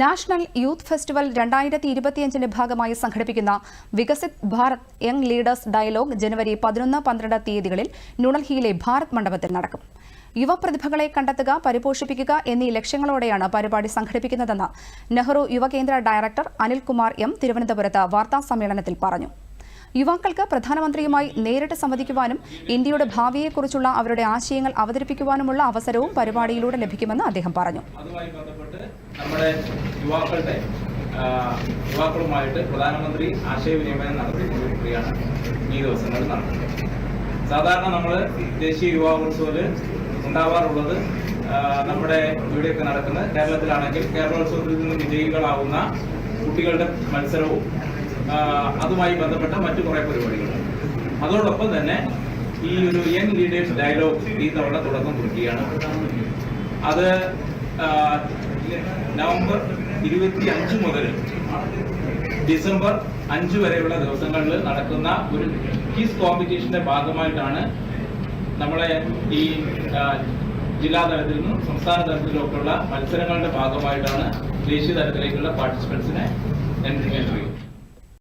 National youth festival രണ്ടായിരത്തി ഇരുപത്തിയഞ്ചിന്റെ ഭാഗമായി സംഘടിപ്പിക്കുന്ന Viksit Bharat young leaders dialogue ജനുവരി പതിനൊന്ന് പന്ത്രണ്ട് തീയതികളിൽ ന്യൂഡൽഹിയിലെ ഭാരത് മണ്ഡപത്തിൽ നടക്കും. യുവപ്രതിഭകളെ കണ്ടെത്തുക പരിപോഷിപ്പിക്കുക എന്നീ ലക്ഷ്യങ്ങളോടെയാണ് പരിപാടി സംഘടിപ്പിക്കുന്നതെന്ന് നെഹ്റു യുവകേന്ദ്ര ഡയറക്ടർ അനിൽകുമാർ എം. തിരുവനന്തപുരത്ത് വാർത്താ സമ്മേളനത്തിൽ പറഞ്ഞു. യുവാക്കൾക്ക് പ്രധാനമന്ത്രിയുമായി നേരിട്ട് സംവദിക്കുവാനും ഇന്ത്യയുടെ ഭാവിയെക്കുറിച്ചുള്ള അവരുടെ ആശയങ്ങൾ അവതരിപ്പിക്കുവാനുമുള്ള അവസരവും പരിപാടിയിലൂടെ ലഭിക്കുമെന്ന് അദ്ദേഹം പറഞ്ഞു. നമ്മുടെ യുവാക്കളുമായിട്ട് പ്രധാനമന്ത്രി ആശയവിനിമയം നടത്തിക്കൊണ്ടിരിക്കുകയാണ് ഈ ദിവസങ്ങളിൽ നടക്കുന്നത്. സാധാരണ നമ്മൾ ദേശീയ യുവാവോത്സവത്തിൽ ഉണ്ടാവാറുള്ളത് നമ്മുടെ ഇവിടെയൊക്കെ നടക്കുന്ന കേരളത്തിലാണെങ്കിൽ കേരളോത്സവത്തിൽ നിന്ന് വിജയികളാവുന്ന കുട്ടികളുടെ മത്സരവും അതുമായി ബന്ധപ്പെട്ട മറ്റു കുറേ പരിപാടികളുണ്ട് അതോടൊപ്പം തന്നെ ഈ ഒരു യങ് ലീഡേഴ്സ് ഡയലോഗ് ഈ തവണ തുടക്കം കുറിക്കുകയാണ്. അത് നവംബർ ഇരുപത്തി അഞ്ച് മുതൽ ഡിസംബർ അഞ്ച് വരെയുള്ള ദിവസങ്ങളിൽ നടക്കുന്ന ഒരു ക്വിസ് കോമ്പറ്റീഷന്റെ ഭാഗമായിട്ടാണ് നമ്മളെ ഈ ജില്ലാ തലത്തിൽ നിന്നും സംസ്ഥാന തലത്തിലൊക്കെയുള്ള മത്സരങ്ങളുടെ ഭാഗമായിട്ടാണ് ദേശീയ തലത്തിലേക്കുള്ള പാർട്ടിസിപ്പൻസിനെ